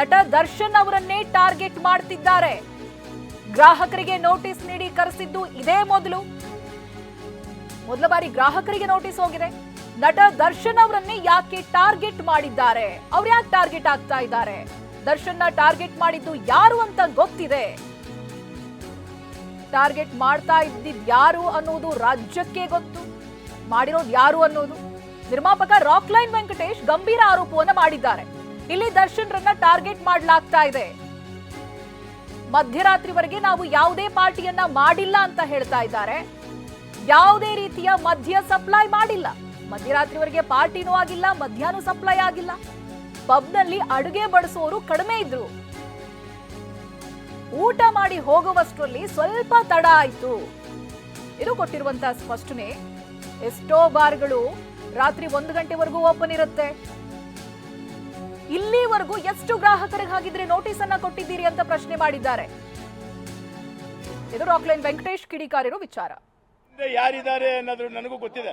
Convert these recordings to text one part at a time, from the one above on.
ನಟ ದರ್ಶನ್ ಅವರನ್ನೇ ಟಾರ್ಗೆಟ್ ಮಾಡ್ತಿದ್ದಾರೆ. ಗ್ರಾಹಕರಿಗೆ ನೋಟಿಸ್ ನೀಡಿ ಕರೆಸಿದ್ದು ಇದೇ ಮೊದಲು. ಮೊದಲ ಬಾರಿ ಗ್ರಾಹಕರಿಗೆ ನೋಟಿಸ್ ಹೋಗಿದೆ. ನಟ ದರ್ಶನ್ ಅವರನ್ನೇ ಯಾಕೆ ಟಾರ್ಗೆಟ್ ಮಾಡಿದ್ದಾರೆ? ಅವ್ರು ಯಾಕೆ ಟಾರ್ಗೆಟ್ ಆಗ್ತಾ ಇದ್ದಾರೆ? ದರ್ಶನ್ನ ಟಾರ್ಗೆಟ್ ಮಾಡಿದ್ದು ಯಾರು ಅಂತ ಗೊತ್ತಿದೆ. ಟಾರ್ಗೆಟ್ ಮಾಡ್ತಾ ಇದ್ದಿದ್ ಯಾರು ಅನ್ನೋದು ರಾಜ್ಯಕ್ಕೆ ಗೊತ್ತು. ಮಾಡಿರೋದು ಯಾರು ಅನ್ನೋದು? ನಿರ್ಮಾಪಕ ರಾಕ್ಲೈನ್ ವೆಂಕಟೇಶ್ ಗಂಭೀರ ಆರೋಪವನ್ನು ಮಾಡಿದ್ದಾರೆ. ಇಲ್ಲಿ ದರ್ಶನ್ ರನ್ನ ಟಾರ್ಗೆಟ್ ಮಾಡಲಾಗ್ತಾ ಇದೆ. ಮಧ್ಯರಾತ್ರಿವರೆಗೆ ನಾವು ಯಾವುದೇ ಪಾರ್ಟಿಯನ್ನ ಮಾಡಿಲ್ಲ ಅಂತ ಹೇಳ್ತಾ ಇದ್ದಾರೆ. ಯಾವುದೇ ರೀತಿಯ ಮದ್ಯ ಸಪ್ಲೈ ಮಾಡಿಲ್ಲ. ಮಧ್ಯರಾತ್ರಿವರೆಗೆ ಪಾರ್ಟಿನೂ ಆಗಿಲ್ಲ, ಮಧ್ಯಾಹ್ನ ಸಪ್ಲೈ ಆಗಿಲ್ಲ. ಪಬ್ನಲ್ಲಿ ಅಡುಗೆ ಬಡಿಸೋರು ಕಡಿಮೆ ಇದ್ರು. ಊಟ ಮಾಡಿ ಹೋಗುವಷ್ಟರಲ್ಲಿ ಸ್ವಲ್ಪ ತಡ ಆಯ್ತು. ಇದು ಕೊಟ್ಟಿರುವಂತಹ ಸ್ಪಷ್ಟನೆ. ಎಷ್ಟೋ ಬಾರ್ಗಳು ರಾತ್ರಿ ಒಂದು ಗಂಟೆವರೆಗೂ ಓಪನ್ ಇರುತ್ತೆ. ಇಲ್ಲಿವರೆಗೂ ಎಷ್ಟು ಗ್ರಾಹಕರಿಗೆ ಹಾಗಿದ್ರೆ ನೋಟಿಸ್ ಅನ್ನ ಕೊಟ್ಟಿದ್ದೀರಿ ಅಂತ ಪ್ರಶ್ನೆ ಮಾಡಿದ್ದಾರೆ. ಇದು ರಾಕ್ಲೈನ್ ವೆಂಕಟೇಶ್ ಕಿಡಿಕಾರಿರೋ ವಿಚಾರ. ಯಾರಿದ್ದಾರೆ ಅನ್ನೋದು ನನಗೂ ಗೊತ್ತಿದೆ.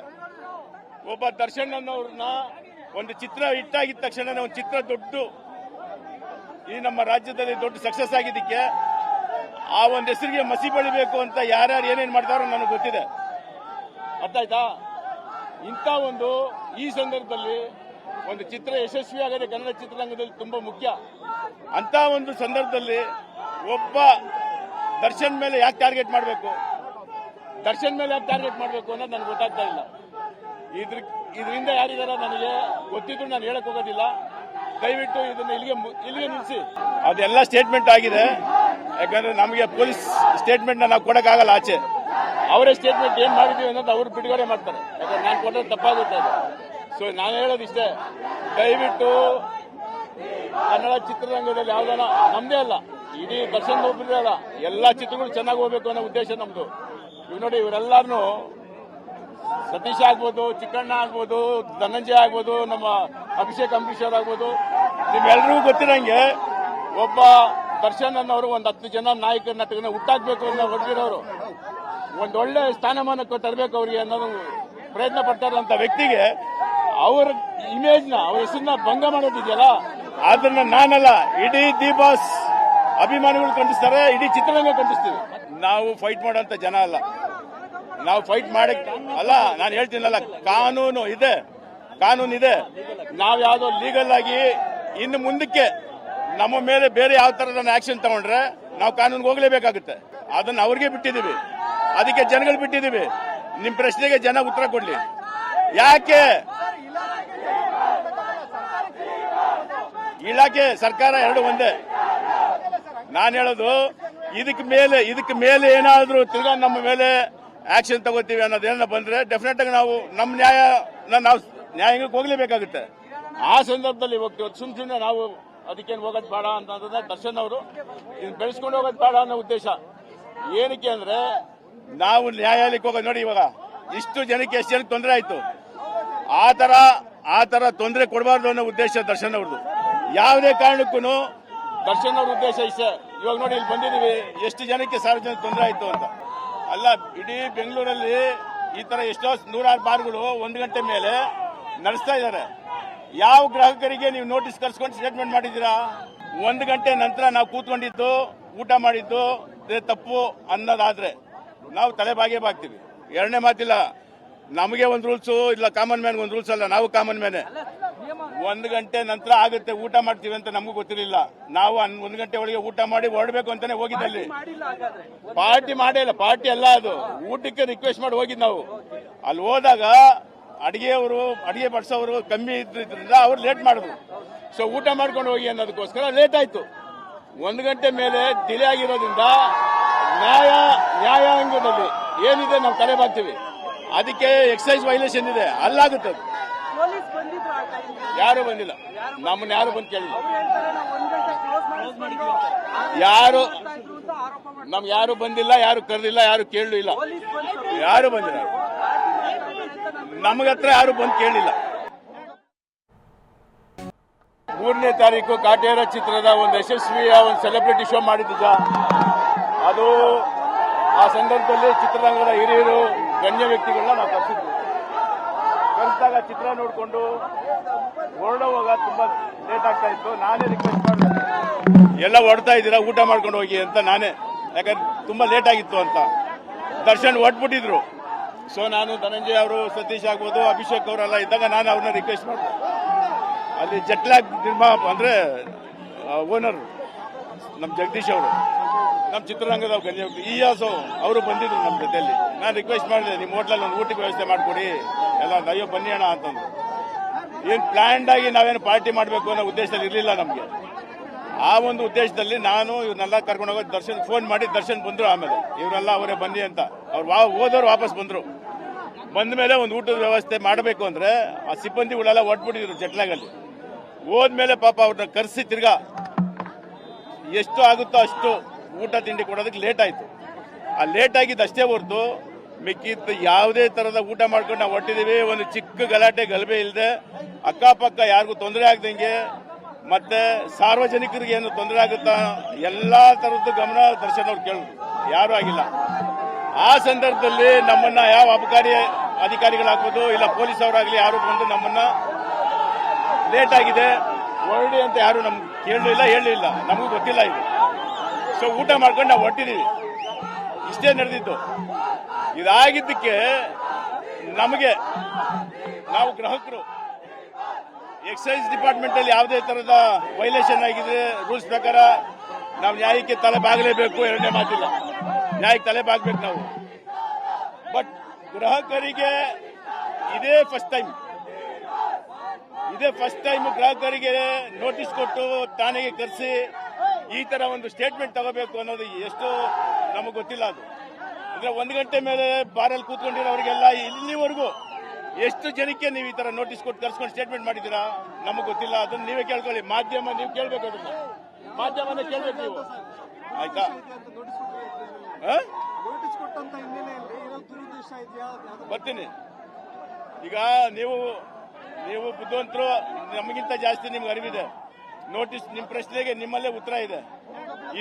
ಒಬ್ಬ ದರ್ಶನ್ ಅನ್ನೋರ್ನ ಒಂದು ಚಿತ್ರ ಹಿಟ್ಟಾಗಿದ್ದ ತಕ್ಷಣ ಒಂದು ಚಿತ್ರ ದೊಡ್ಡ ಈ ನಮ್ಮ ರಾಜ್ಯದಲ್ಲಿ ದೊಡ್ಡ ಸಕ್ಸಸ್ ಆಗಿದ್ದಕ್ಕೆ ಆ ಒಂದು ಹೆಸರಿಗೆ ಮಸಿ ಬೆಳಿಬೇಕು ಅಂತ ಯಾರ್ಯಾರು ಏನೇನು ಮಾಡ್ತಾರೋ ನನಗೆ ಗೊತ್ತಿದೆ. ಅರ್ಥ ಆಯ್ತಾ? ಇಂಥ ಒಂದು ಈ ಸಂದರ್ಭದಲ್ಲಿ ಒಂದು ಚಿತ್ರ ಯಶಸ್ವಿ ಆಗದೆ ಕನ್ನಡ ಚಿತ್ರರಂಗದಲ್ಲಿ ತುಂಬಾ ಮುಖ್ಯ. ಅಂತ ಒಂದು ಸಂದರ್ಭದಲ್ಲಿ ಒಬ್ಬ ದರ್ಶನ್ ಮೇಲೆ ಯಾಕೆ ಟಾರ್ಗೆಟ್ ಮಾಡಬೇಕು? ದರ್ಶನ್ ಮೇಲೆ ಯಾಕೆ ಟಾರ್ಗೆಟ್ ಮಾಡಬೇಕು ಅನ್ನೋದು ನನಗೆ ಗೊತ್ತಾಗ್ತಾ ಇಲ್ಲ. ಇದ್ರ ಇದರಿಂದ ಯಾರಿದಾರ ನನಗೆ ಗೊತ್ತಿದ್ರು ನಾನು ಹೇಳಕ್ ಹೋಗೋದಿಲ್ಲ. ದಯವಿಟ್ಟು ಇದನ್ನ ಇಲ್ಲಿಗೆ ಇಲ್ಲಿಗೆ ನಿಲ್ಲಿಸಿ ಅದೆಲ್ಲ ಸ್ಟೇಟ್ಮೆಂಟ್ ಆಗಿದೆ. ಯಾಕಂದ್ರೆ ನಮಗೆ ಪೊಲೀಸ್ ಸ್ಟೇಟ್ಮೆಂಟ್ ನಾವು ಕೊಡಕ್ಕಾಗಲ್ಲ ಆಚೆ. ಅವರೇ ಸ್ಟೇಟ್ಮೆಂಟ್ ಏನ್ ಮಾಡಿದೀವಿ ಅನ್ನೋದು ಅವ್ರು ಬಿಡುಗಡೆ ಮಾಡ್ತಾರೆ. ಯಾಕಂದ್ರೆ ನಾನು ಕೊಟ್ಟರೆ ತಪ್ಪಾಗುತ್ತೆ ಅದು. ಸೊ ನಾನು ಹೇಳೋದಿಷ್ಟೇ ದಯವಿಟ್ಟು ಕನ್ನಡ ಚಿತ್ರರಂಗದಲ್ಲಿ ಯಾವ್ದಾನ ನಮ್ದೇ ಅಲ್ಲ, ಇಡೀ ದರ್ಶನ್ ಒಬ್ಬರೇ ಅಲ್ಲ, ಎಲ್ಲ ಚಿತ್ರಗಳು ಚೆನ್ನಾಗಿ ಹೋಗ್ಬೇಕು ಅನ್ನೋ ಉದ್ದೇಶ ನಮ್ದು. ಇವ್ ನೋಡಿ ಇವರೆಲ್ಲಾರು ಸತೀಶ್ ಆಗ್ಬೋದು, ಚಿಕ್ಕಣ್ಣ ಆಗ್ಬೋದು, ಧನಂಜಯ ಆಗ್ಬೋದು, ನಮ್ಮ ಅಭಿಷೇಕ್ ಅಂಬರೀಶ್ ಆಗ್ಬೋದು ನಿಮ್ಮೆಲ್ರಿಗೂ ಗೊತ್ತಿರಂಗೆ ಒಬ್ಬ ದರ್ಶನ್ ಅನ್ನೋರು ಒಂದ್ ಹತ್ತು ಜನ ನಾಯಕ ನಟಕನ ಹುಟ್ಟಾಕ್ಬೇಕು ಅನ್ನೋ ಹೊರಟಿರೋರು ಒಂದೊಳ್ಳೆ ಸ್ಥಾನಮಾನಕ್ಕೆ ತರಬೇಕು ಅವ್ರಿಗೆ ಅನ್ನೋದು ಪ್ರಯತ್ನ ಪಡ್ತಾರಂತ ವ್ಯಕ್ತಿಗೆ ಅವ್ರ ಇಮೇಜ್ನ ಅವ್ರ ಹೆಸರನ್ನ ಭಂಗ ಮಾಡೋದಿದೆಯಲ್ಲ? ಅದನ್ನ ನಾನಲ್ಲ ಇಡೀ ದಿ ಬಾಸ್ ಅಭಿಮಾನಿಗಳು ಖಂಡಿಸ್ತಾರೆ ಇಡೀ ಚಿತ್ರರಂಗ ಖಂಡಿಸ್ತೀವಿ ನಾವು ಫೈಟ್ ಮಾಡೋಂತ ಜನ ಅಲ್ಲ. ನಾವು ಫೈಟ್ ಮಾಡಕ್ ಅಲ್ಲ ನಾನು ಹೇಳ್ತೀನಲ್ಲ ಕಾನೂನು ಇದೆ ಕಾನೂನು ಇದೆ. ನಾವು ಯಾವ್ದೋ ಲೀಗಲ್ ಆಗಿ ಇನ್ನು ಮುಂದಕ್ಕೆ ನಮ್ಮ ಮೇಲೆ ಬೇರೆ ಯಾವ ತರದ ಆಕ್ಷನ್ ತಗೊಂಡ್ರೆ ನಾವು ಕಾನೂನಿಗೆ ಹೋಗ್ಲೇಬೇಕಾಗುತ್ತೆ. ಅದನ್ನ ಅವ್ರಿಗೆ ಬಿಟ್ಟಿದೀವಿ ಅದಕ್ಕೆ ಜನಗಳು ಬಿಟ್ಟಿದೀವಿ ನಿಮ್ ಪ್ರಶ್ನೆಗೆ ಜನ ಉತ್ತರ ಕೊಡ್ಲಿ. ಯಾಕೆ ಇಲಾಖೆ ಸರ್ಕಾರ ಎರಡು ಒಂದೇ. ನಾನು ಹೇಳೋದು ಇದಕ್ಕೆ ಮೇಲೆ ಇದಕ್ಕೆ ಮೇಲೆ ಏನಾದರೂ ತಿರ್ಗಾ ನಮ್ಮ ಮೇಲೆ ಆಕ್ಷನ್ ತಗೋತೀವಿ ಅನ್ನೋದೇನ ಬಂದ್ರೆ ಡೆಫಿನೆಟ್ ಆಗಿ ನಾವು ನಮ್ಮ ನ್ಯಾಯ ನಾವು ನ್ಯಾಯಾಂಗಕ್ಕೆ ಹೋಗ್ಲೇಬೇಕಾಗುತ್ತೆ. ಆ ಸಂದರ್ಭದಲ್ಲಿ ಹೋಗ್ತೀವಿ. ಸುಮ್ ಸುಮ್ಮನೆ ನಾವು ಅದಕ್ಕೇನು ಹೋಗೋದು ಬೇಡ ಅಂತಂದ್ರೆ ದರ್ಶನ್ ಅವರು ಇದು ಬೆಳೆಸ್ಕೊಂಡು ಹೋಗೋದು ಬೇಡ ಅನ್ನೋ ಉದ್ದೇಶ. ಏನಕ್ಕೆ ಅಂದ್ರೆ ನಾವು ನ್ಯಾಯಾಲಯಕ್ಕೆ ಹೋಗೋದು ನೋಡಿ ಇವಾಗ. ಇಷ್ಟು ಜನಕ್ಕೆ ಎಷ್ಟು ಜನಕ್ಕೆ ತೊಂದರೆ ಆಯ್ತು? ಆ ತರ ಆ ತರ ತೊಂದರೆ ಕೊಡಬಾರ್ದು ಅನ್ನೋ ಉದ್ದೇಶ ದರ್ಶನ್ ಅವ್ರದ್ದು ಯಾವುದೇ ಕಾರಣಕ್ಕೂ ದರ್ಶನ್ ಅವ್ರ ಉದ್ದೇಶ ಇವಾಗ ನೋಡಿ ಇಲ್ಲಿ ಬಂದಿದೀವಿ ಎಷ್ಟು ಜನಕ್ಕೆ ಸಾರ್ವಜನಿಕ ತೊಂದರೆ ಆಯಿತು ಅಂತ. ಅಲ್ಲ, ಇಡೀ ಬೆಂಗಳೂರಲ್ಲಿ ಈ ತರ ಎಷ್ಟೋ ನೂರಾರು ಬಾರ್ಗಳು ಒಂದು ಗಂಟೆ ಮೇಲೆ ನಡೆಸ್ತಾ ಇದ್ದಾರೆ. ಯಾವ ಗ್ರಾಹಕರಿಗೆ ನೀವು ನೋಟಿಸ್ ಕರ್ಸ್ಕೊಂಡು ಸ್ಟೇಟ್ಮೆಂಟ್ ಮಾಡಿದ್ದೀರಾ? ಒಂದು ಗಂಟೆ ನಂತರ ನಾವು ಕೂತ್ಕೊಂಡಿದ್ದು, ಊಟ ಮಾಡಿದ್ದು ತಪ್ಪು ಅನ್ನೋದಾದ್ರೆ ನಾವು ತಲೆ ಬಾಗೇ ಬಾಗ್ತೀವಿ. ಎರಡನೇ ಮಾತಿಲ್ಲ, ನಮಗೆ ಒಂದು ರೂಲ್ಸು ಇಲ್ಲ ಕಾಮನ್ ಮ್ಯಾನ್ ಒಂದು ರೂಲ್ಸ್ ಅಲ್ಲ, ನಾವು ಕಾಮನ್ ಮ್ಯಾನೆ ಒಂದು ಗಂಟೆ ನಂತರ ಆಗುತ್ತೆ, ಊಟ ಮಾಡ್ತೀವಿ ಅಂತ ನಮಗೂ ಗೊತ್ತಿರಲಿಲ್ಲ. ನಾವು ಒಂದು ಗಂಟೆ ಒಳಗೆ ಊಟ ಮಾಡಿ ಹೊರಡ್ಬೇಕು ಅಂತಾನೆ ಹೋಗಿದ್ದಲ್ಲಿ. ಪಾರ್ಟಿ ಮಾಡೇ ಇಲ್ಲ, ಪಾರ್ಟಿ ಅಲ್ಲ ಅದು. ಊಟಕ್ಕೆ ರಿಕ್ವೆಸ್ಟ್ ಮಾಡಿ ಹೋಗಿದ್ ನಾವು. ಅಲ್ಲಿ ಹೋದಾಗ ಅಡಿಗೆಯವರು, ಅಡಿಗೆ ಬಡಿಸೋರು ಕಮ್ಮಿ ಇದ್ರಿಂದ ಅವ್ರು ಲೇಟ್ ಮಾಡಿದ್ರು. ಸೊ ಊಟ ಮಾಡ್ಕೊಂಡು ಹೋಗಿ ಅನ್ನೋದಕ್ಕೋಸ್ಕರ ಲೇಟ್ ಆಯ್ತು. ಒಂದು ಗಂಟೆ ಮೇಲೆ ಡಿಲೇ ಆಗಿರೋದ್ರಿಂದ ನ್ಯಾಯ, ನ್ಯಾಯಾಂಗದಲ್ಲಿ ಏನಿದೆ ನಾವು ತಲೆ ಬಾಗ್ತೀವಿ. ಅದಕ್ಕೆ ಎಕ್ಸೈಸ್ ವೈಲೇಷನ್ ಇದೆ ಅಲ್ಲಾಗುತ್ತೆ. ಯಾರು ಬಂದಿಲ್ಲ? ನಮ್ಮನ್ನ ಯಾರು ಬಂದು ಕೇಳಿಲ್ಲ? ಅವ್ರು ಹೇಳ್ತಾರೆ ನಾವು ಒಂದ್ ಕ್ಲೋಸ್ ಮಾಡಿಸ್ಕೊಂಡು ಯಾರು? ನಮ್ ಯಾರು ಬಂದಿಲ್ಲ ಯಾರು ಕರೆದಿಲ್ಲ ಯಾರು ಕೇಳಲು ಇಲ್ಲ. ಪೊಲೀಸ್ ಬಂದ್ರು ಯಾರು ಬಂದಿಲ್ಲ? ನಮಗತ್ರ ಯಾರು ಬಂದು ಕೇಳಿಲ್ಲ. ಮೂರನೇ ತಾರೀಕು ಕಾಟೇರ ಚಿತ್ರದ ಒಂದು ಯಶಸ್ವಿಯ ಒಂದು ಸೆಲೆಬ್ರಿಟಿ ಶೋ ಮಾಡಿದ್ದ ಅದು ಆ ಸಂದರ್ಭದಲ್ಲಿ ಚಿತ್ರರಂಗದ ಹಿರಿಯರು ಗಣ್ಯ ವ್ಯಕ್ತಿಗಳನ್ನ ನಾವು ಕರೆಸಿದ್ವಿ ಕರೆಸಿದಾಗ ಚಿತ್ರ ನೋಡಿಕೊಂಡು ಹೊರಡುವಾಗ ತುಂಬಾ ಲೇಟ್ ಆಗ್ತಾ ಇತ್ತು. ನಾನೇ ರಿಕ್ವೆಸ್ಟ್ ಮಾಡಿದೆ. ಎಲ್ಲ ಹೊಡ್ತಾ ಇದ್ದೀರಾ? ಊಟ ಮಾಡ್ಕೊಂಡು ಹೋಗಿ ಅಂತ ನಾನೇ. ಯಾಕಂದ್ರೆ ತುಂಬಾ ಲೇಟ್ ಆಗಿತ್ತು ಅಂತ. ದರ್ಶನ್ ಹೊಟ್ಬಿಟ್ಟಿದ್ರು ಸೊ ನಾನು ಧನಂಜಯ ಅವರು, ಸತೀಶ್ ಆಗ್ಬೋದು, ಅಭಿಷೇಕ್ ಅವರೆಲ್ಲ ಇದ್ದಾಗ ನಾನು ಅವ್ರನ್ನ ರಿಕ್ವೆಸ್ಟ್ ಮಾಡಿದೆ. ಅಲ್ಲಿ ಜಟ್ಲಾಗ್ ನಿರ್ಮಾ ಅಂದ್ರೆ ಓನರ್ ನಮ್ಮ ಜಗದೀಶ್ ಅವರು. ನಮ್ಮ ಚಿತ್ರರಂಗದ ಗಣ್ಯ ಇಯಾಸು ಅವರು ಬಂದಿದ್ರು ನಮ್ಮ ಜೊತೆಯಲ್ಲಿ. ನಾನು ರಿಕ್ವೆಸ್ಟ್ ಮಾಡಿದೆ, ನಿಮ್ಮ ಹೋಟ್ಲಲ್ಲಿ ಒಂದು ಊಟಕ್ಕೆ ವ್ಯವಸ್ಥೆ ಮಾಡಿಕೊಡಿ. ಎಲ್ಲ ಅಯ್ಯೋ, ಬನ್ನಿ ಅಣ್ಣ ಅಂತಂದ್ರು. ಏನು ಪ್ಲ್ಯಾಂಡ್ ಆಗಿ ನಾವೇನು ಪಾರ್ಟಿ ಮಾಡಬೇಕು ಅನ್ನೋ ಉದ್ದೇಶದಲ್ಲಿ ಇರಲಿಲ್ಲ ನಮಗೆ. ಆ ಒಂದು ಉದ್ದೇಶದಲ್ಲಿ ನಾನು ಇವ್ರನ್ನೆಲ್ಲ ಕರ್ಕೊಂಡು ಹೋಗೋದು ದರ್ಶನ್ ಫೋನ್ ಮಾಡಿ ದರ್ಶನ್ ಬಂದರು ಆಮೇಲೆ. ಇವರೆಲ್ಲ ಅವರೇ ಬನ್ನಿ ಅಂತ. ಅವ್ರು ವಾ, ಹೋದವ್ರು ವಾಪಸ್ ಬಂದರು. ಬಂದ ಮೇಲೆ ಒಂದು ಊಟದ ವ್ಯವಸ್ಥೆ ಮಾಡಬೇಕು ಅಂದರೆ ಆ ಸಿಬ್ಬಂದಿಗಳೆಲ್ಲ ಒಟ್ಬಿಟ್ಟಿದ್ರು ಜಟ್ಲಾಗಲ್ಲಿ. ಹೋದ್ಮೇಲೆ ಪಾಪ ಅವ್ರನ್ನ ಕರೆಸಿ ತಿರ್ಗಾ ಎಷ್ಟು ಆಗುತ್ತೋ ಅಷ್ಟು ಊಟ ತಿಂಡಿ ಕೊಡೋದಕ್ಕೆ ಲೇಟ್ ಆಯಿತು. ಆ ಲೇಟ್ ಆಗಿದ್ದು ಅಷ್ಟೇ ಹೊರತು ಮಿಕ್ಕಿದ್ದು ಯಾವುದೇ ತರದ ಊಟ ಮಾಡ್ಕೊಂಡು ನಾವು ಹೊಟ್ಟಿದೀವಿ ಒಂದು ಚಿಕ್ಕ ಗಲಾಟೆ, ಗಲಭೆ ಇಲ್ಲದೆ ಅಕ್ಕಪಕ್ಕ ಯಾರಿಗೂ ತೊಂದರೆ ಆಗ್ದಂಗೆ ಮತ್ತೆ ಸಾರ್ವಜನಿಕರಿಗೆ ಏನು ತೊಂದರೆ ಆಗುತ್ತಾ ಎಲ್ಲಾ ತರದ್ದು ಗಮನ ದರ್ಶನ ಅವ್ರು ಕೇಳಿದ್ರು ಯಾರು ಆಗಿಲ್ಲ. ಆ ಸಂದರ್ಭದಲ್ಲಿ ನಮ್ಮನ್ನ ಯಾವ ಅಬಕಾರಿ ಅಧಿಕಾರಿಗಳಾಗ್ಬೋದು ಇಲ್ಲ ಪೊಲೀಸ್ ಅವರಾಗ್ಲಿ ಯಾರು ಬಂದು ನಮ್ಮನ್ನ ಲೇಟ್ ಆಗಿದೆ. ಹೊರಡಿ ಅಂತ ಯಾರು ನಮ್ಗೆ ಕೇಳಲಿಲ್ಲ ಹೇಳಲಿಲ್ಲ ನಮಗೂ ಗೊತ್ತಿಲ್ಲ ಇದು. ಸೊ ಊಟ ಮಾಡ್ಕೊಂಡು ನಾವು ಹೊಟ್ಟಿದೀವಿ ಇಷ್ಟೇ ನಡೆದಿತ್ತು ಇದಾಗಿದ್ದಕ್ಕೆ ನಮಗೆ ನಾವು ಗ್ರಾಹಕರು. ಎಕ್ಸೈಸ್ ಡಿಪಾರ್ಟ್ಮೆಂಟ್ ಅಲ್ಲಿ ಯಾವುದೇ ತರಹದ ವೈಲೇಷನ್ ಆಗಿದೆ ರೂಲ್ಸ್ ಪ್ರಕಾರ ನಾವು ನ್ಯಾಯಕ್ಕೆ ತಲೆ ಬಾಗಲೇಬೇಕು, ಎರಡನೇ ಮಾತಿಲ್ಲ. ನ್ಯಾಯಕ್ಕೆ ತಲೆ ಬಾಗಬೇಕು ನಾವು. ಬಟ್ ಗ್ರಾಹಕರಿಗೆ ಇದೇ ಫಸ್ಟ್ ಟೈಮ್ ಇದೇ ಫಸ್ಟ್ ಟೈಮ್ ಗ್ರಾಹಕರಿಗೆ ನೋಟಿಸ್ ಕೊಟ್ಟು ಠಾಣೆಗೆ ಕರೆಸಿ ಈ ತರ ಒಂದು ಸ್ಟೇಟ್ಮೆಂಟ್ ತಗೋಬೇಕು ಅನ್ನೋದು ಎಷ್ಟು ನಮಗೆ ಗೊತ್ತಿಲ್ಲ ಅದು. ಅಂದ್ರೆ ಒಂದು ಗಂಟೆ ಮೇಲೆ ಬಾರಲ್ಲಿ ಕೂತ್ಕೊಂಡಿರೋರಿಗೆಲ್ಲ ಇಲ್ಲಿವರೆಗೂ ಎಷ್ಟು ಜನಕ್ಕೆ ನೀವು ಈ ತರ ನೋಟಿಸ್ ಕೊಟ್ಟು ಕರ್ಸ್ಕೊಂಡು ಸ್ಟೇಟ್ಮೆಂಟ್ ಮಾಡಿದ್ದೀರಾ? ನಮಗೆ ಗೊತ್ತಿಲ್ಲ. ಅದನ್ನ ನೀವೇ ಕೇಳ್ಕೊಳ್ಳಿ. ಮಾಧ್ಯಮ ನೀವು ಕೇಳ್ಬೇಕು ಅದನ್ನ. ಮಾಧ್ಯಮ ಕೇಳ್ಬೇಕು ನೀವು. ಆಯ್ತಾ? ಬರ್ತೀನಿ. ಈಗ ನೀವು ನೀವು ಬುದ್ಧಿವಂತರು, ನಮಗಿಂತ ಜಾಸ್ತಿ ನಿಮ್ಗೆ ಅರಿವಿದೆ. ನೋಟಿಸ್ ನಿಮ್ಮ ಪ್ರಶ್ನೆಗೆ ನಿಮ್ಮಲ್ಲೇ ಉತ್ತರ ಇದೆ.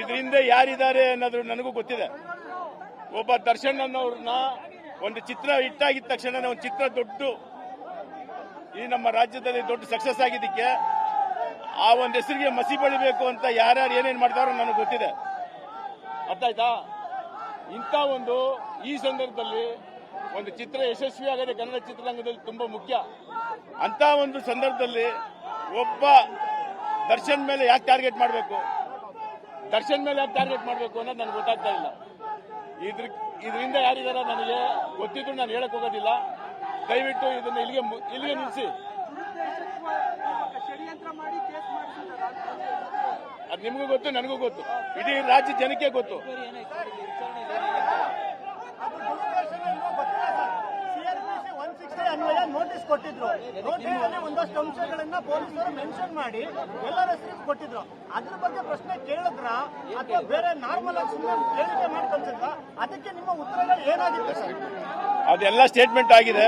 ಇದರಿಂದ ಯಾರಿದ್ದಾರೆ ಅನ್ನೋದು ನನಗೂ ಗೊತ್ತಿದೆ. ಒಬ್ಬ ದರ್ಶನ್ ಅನ್ನೋರ್ನ ಒಂದು ಚಿತ್ರ ಇಟ್ಟಾಗಿದ್ದ ತಕ್ಷಣ ಒಂದು ಚಿತ್ರ ದೊಡ್ಡ ಈ ನಮ್ಮ ರಾಜ್ಯದಲ್ಲಿ ದೊಡ್ಡ ಸಕ್ಸಸ್ ಆಗಿದ್ದಕ್ಕೆ ಆ ಒಂದು ಹೆಸರಿಗೆ ಮಸಿ ಬಳಿಬೇಕು ಅಂತ ಯಾರ್ಯಾರು ಏನೇನು ಮಾಡ್ತಾರೋ ನನಗೆ ಗೊತ್ತಿದೆ. ಅರ್ಥ ಆಯ್ತಾ? ಇಂಥ ಒಂದು ಈ ಸಂದರ್ಭದಲ್ಲಿ ಒಂದು ಚಿತ್ರ ಯಶಸ್ವಿ ಆಗದೆ ಕನ್ನಡ ಚಿತ್ರರಂಗದಲ್ಲಿ ತುಂಬಾ ಮುಖ್ಯ. ಅಂತ ಒಂದು ಸಂದರ್ಭದಲ್ಲಿ ಒಬ್ಬ ದರ್ಶನ್ ಮೇಲೆ ಯಾಕೆ ಟಾರ್ಗೆಟ್ ಮಾಡಬೇಕು? ದರ್ಶನ್ ಮೇಲೆ ಯಾಕೆ ಟಾರ್ಗೆಟ್ ಮಾಡಬೇಕು ಅನ್ನೋದು ನನಗೆ ಗೊತ್ತಾಗ್ತಾ ಇಲ್ಲ. ಇದ್ರ ಇದರಿಂದ ಯಾರಿದಾರ ನನಗೆ ಗೊತ್ತಿದ್ರು ನಾನು ಹೇಳಕ್ ಹೋಗೋದಿಲ್ಲ. ದಯವಿಟ್ಟು ಇದನ್ನ ಇಲ್ಲಿಗೆ ಇಲ್ಲಿಗೆ ನಿಲ್ಲಿಸಿ ಅದು ನಿಮಗೂ ಗೊತ್ತು, ನನಗೂ ಗೊತ್ತು. ಇಡೀ ರಾಜ್ಯ ಜನಕ್ಕೆ ಗೊತ್ತು. ಸಿಕ್ಸ್ಟಿ ಅನ್ವಯ ನೋಟಿಸ್ ಕೊಟ್ಟಿದ್ರು. ನೋಟಿಸ್ ಒಂದಷ್ಟು ಅಂಶಗಳನ್ನ ಪೊಲೀಸರು ಮೆನ್ಷನ್ ಮಾಡಿ ಎಲ್ಲರ ಹೆಸರಿಗೆ ಕೊಟ್ಟಿದ್ರು. ಅದ್ರ ಬಗ್ಗೆ ಪ್ರಶ್ನೆ ಕೇಳಿದ್ರ? ಅಥವಾ ಬೇರೆ ನಾರ್ಮಲ್ ಆಗಿ ಸುಮ್ಮನೆ ಹೇಳಿಕೆ ಅದಕ್ಕೆ ನಿಮ್ಮ ಉತ್ತರಗಳು ಏನಾಗಿತ್ತು ಸರ್? ಅದೆಲ್ಲ ಸ್ಟೇಟ್ಮೆಂಟ್ ಆಗಿದೆ.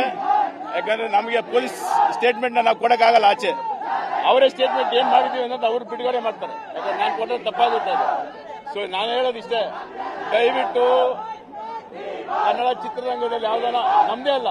ಯಾಕಂದ್ರೆ ನಮಗೆ ಪೊಲೀಸ್ ಸ್ಟೇಟ್ಮೆಂಟ್ ನಾವು ಕೊಡಕ್ಕಾಗಲ್ಲ ಆಚೆ. ಅವರೇ ಸ್ಟೇಟ್ಮೆಂಟ್ ಏನ್ ಮಾಡಿದೀವಿ ಅನ್ನೋದು ಅವ್ರು ಬಿಡುಗಡೆ ಮಾಡ್ತಾರೆ. ಯಾಕಂದ್ರೆ ನಾನು ಕೊಟ್ಟರೆ ತಪ್ಪಾಗುತ್ತೆ ಸೊ ನಾನು ಹೇಳೋದು ಇಷ್ಟೇ ದಯವಿಟ್ಟು ಕನ್ನಡ ಚಿತ್ರರಂಗದಲ್ಲಿ ಯಾವ್ದಾನ ನಮ್ದೇ ಅಲ್ಲ.